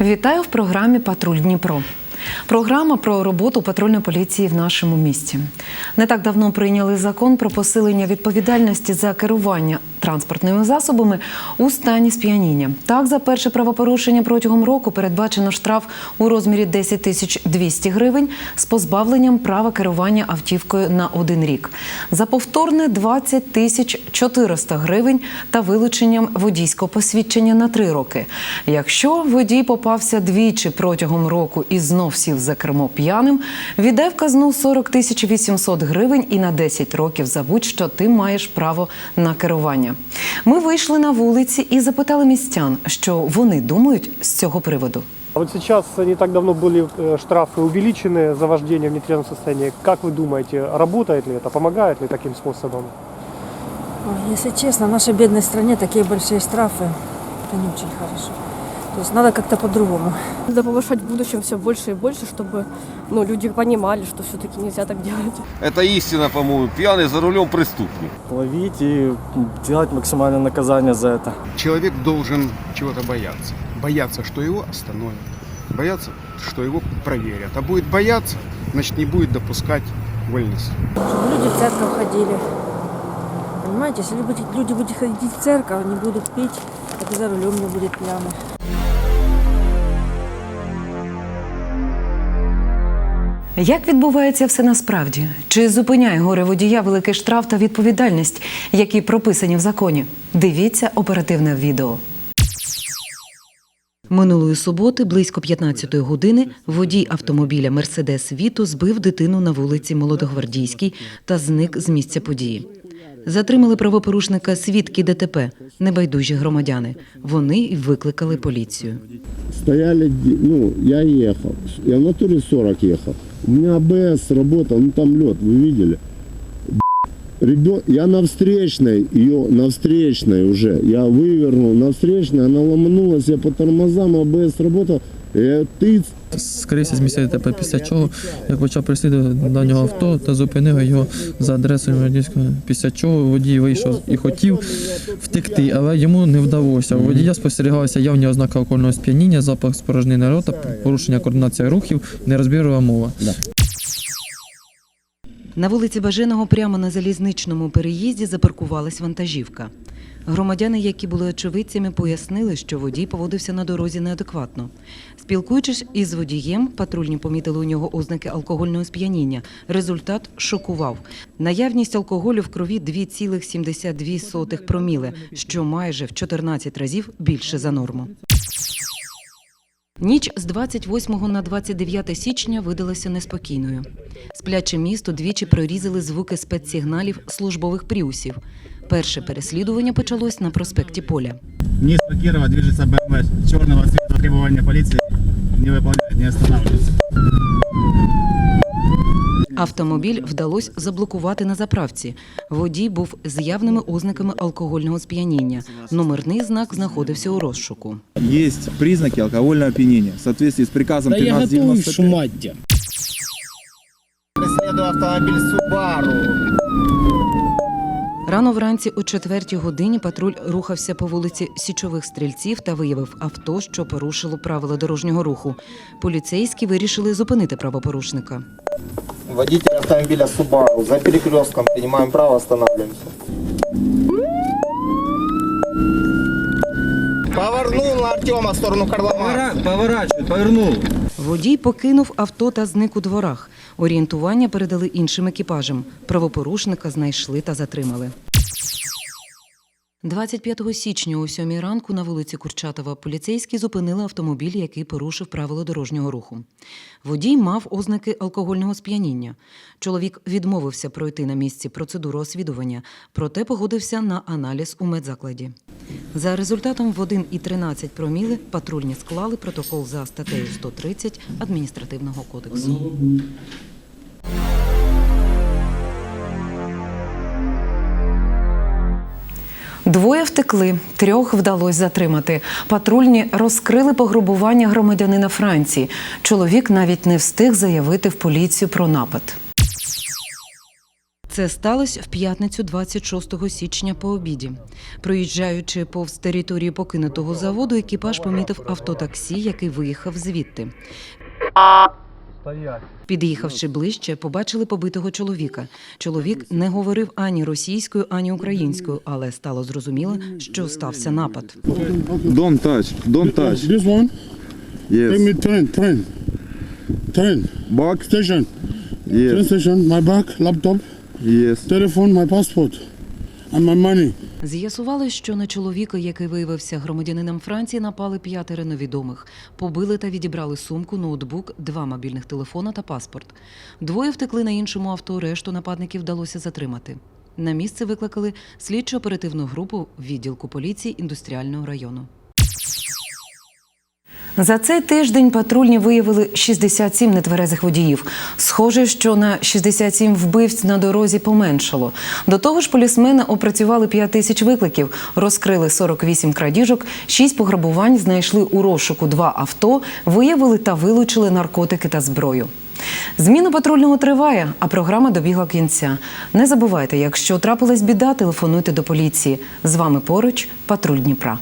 Вітаю в програмі Патруль Дніпро. Програма про роботу патрульної поліції в нашому місті. Не так давно прийняли закон про посилення відповідальності за керування транспортними засобами у стані сп'яніння. Так, за перше правопорушення протягом року передбачено штраф у розмірі 10 тисяч 200 гривень з позбавленням права керування автівкою на один рік. За повторне 20 тисяч 400 гривень та вилученням водійського посвідчення на три роки. Якщо водій попався двічі протягом року і знов сів за кермо п'яним, віддав казну 40 тисяч 800 гривень і на 10 років за будь-що ти маєш право на керування. Ми вийшли на вулиці і запитали містян, що вони думають з цього приводу. А Вот сейчас не так давно были э, штрафы увеличены за вождение в нетрезвом состоянии. Как вы думаете, работает ли это, помогает ли таким способом? Ой, Если честно, в нашей бедной стране такие большие штрафы, это не очень хорошо. То есть надо как-то по-другому. Надо повышать в будущем все больше и больше, чтобы ну, люди понимали, что все-таки нельзя так делать. Это истина, по-моему. Пьяный за рулем преступник. ловить и делать максимальное наказание за это. Человек должен чего-то бояться. Бояться, что его остановят. Бояться, что его проверят. А будет бояться, значит не будет допускать вольности. Чтобы люди в церковь ходили. Понимаете, если люди, люди будут ходить в церковь, они будут пить, так и за рулем не будет пьяных. Як відбувається все насправді? Чи зупиняє горе водія великий штраф та відповідальність, які прописані в законі? Дивіться оперативне відео. Минулої суботи, близько 15-ї години, водій автомобіля Мерседес Віто збив дитину на вулиці Молодогвардійській та зник з місця події. Затримали правопорушника свідки ДТП, небайдужі громадяни. Вони й викликали поліцію. Стояли, ну, я ехал. Я в натуре 40 ехал. У меня АБС работал, ну там лед, вы видели. Ребен... Я на встречной, ее на встречной уже, я вывернул на встречной, она ломанулась, я по тормозам, АБС работал, я тыц, скрився з місця ДТП, після чого я почав переслідувати до нього авто та зупинив його за адресою Молодіського. Після чого водій вийшов і хотів втекти, але йому не вдалося. У водія спостерігалися явні ознаки алкогольного сп'яніння, запах спорожнини рота, порушення координації рухів, нерозбірова мова. На вулиці Баженого прямо на залізничному переїзді запаркувалась вантажівка. Громадяни, які були очевидцями, пояснили, що водій поводився на дорозі неадекватно. Спілкуючись із водієм, патрульні помітили у нього ознаки алкогольного сп'яніння. Результат шокував. Наявність алкоголю в крові 2,72 проміли, що майже в 14 разів більше за норму. Ніч з 28 на 29 січня видалася неспокійною. Спляче місто двічі прорізали звуки спецсигналів службових пріусів. Перше переслідування почалось на проспекті Поля. Низ Кірова движется БМВ чорного світу Требования поліції не выполняет, не останавливается. Автомобіль вдалося заблокувати на заправці. Водій був з явними ознаками алкогольного сп'яніння. Номерний знак знаходився у розшуку. Есть признаки алкогольного опьянения. В соответствии с приказом 1395. Преследую автомобиль Subaru. Рано вранці о четвертій годині патруль рухався по вулиці Січових стрільців та виявив авто, що порушило правила дорожнього руху. Поліцейські вирішили зупинити правопорушника. Водитель автомобиля Subaru. За перекрестком принимаем право, останавливаемся. Повернул на Артема в сторону Карла Поворачивает, повернув. Водій покинув авто та зник у дворах. Орієнтування передали іншим екіпажам. Правопорушника знайшли та затримали. 25 січня о 7 ранку на вулиці Курчатова поліцейські зупинили автомобіль, який порушив правила дорожнього руху. Водій мав ознаки алкогольного сп'яніння. Чоловік відмовився пройти на місці процедуру освідування, проте погодився на аналіз у медзакладі. За результатом в 1,13 проміли патрульні склали протокол за статтею 130 адміністративного кодексу. Двоє втекли, трьох вдалося затримати. Патрульні розкрили пограбування громадянина Франції. Чоловік навіть не встиг заявити в поліцію про напад. Це сталося в п'ятницю 26 січня по обіді. Проїжджаючи повз територію покинутого заводу, екіпаж помітив автотаксі, який виїхав звідти. Під'їхавши ближче, побачили побитого чоловіка. Чоловік не говорив ані російською, ані українською, але стало зрозуміло, що стався напад. Don't touch, don't touch. This one? Yes. me train, train. Train. Back? Station. Yes, station, my bag, laptop, yes. telephone, my passport. And my money. З'ясували, що на чоловіка, який виявився громадянином Франції, напали п'ятеро невідомих. Побили та відібрали сумку, ноутбук, два мобільних телефона та паспорт. Двоє втекли на іншому авто, решту нападників вдалося затримати. На місце викликали слідчо-оперативну групу відділку поліції індустріального району. За цей тиждень патрульні виявили 67 нетверезих водіїв. Схоже, що на 67 вбивць на дорозі поменшало. До того ж, полісмени опрацювали 5 тисяч викликів, розкрили 48 крадіжок, 6 пограбувань, знайшли у розшуку 2 авто, виявили та вилучили наркотики та зброю. Зміна патрульного триває, а програма добігла кінця. Не забувайте, якщо трапилась біда, телефонуйте до поліції. З вами поруч патруль Дніпра.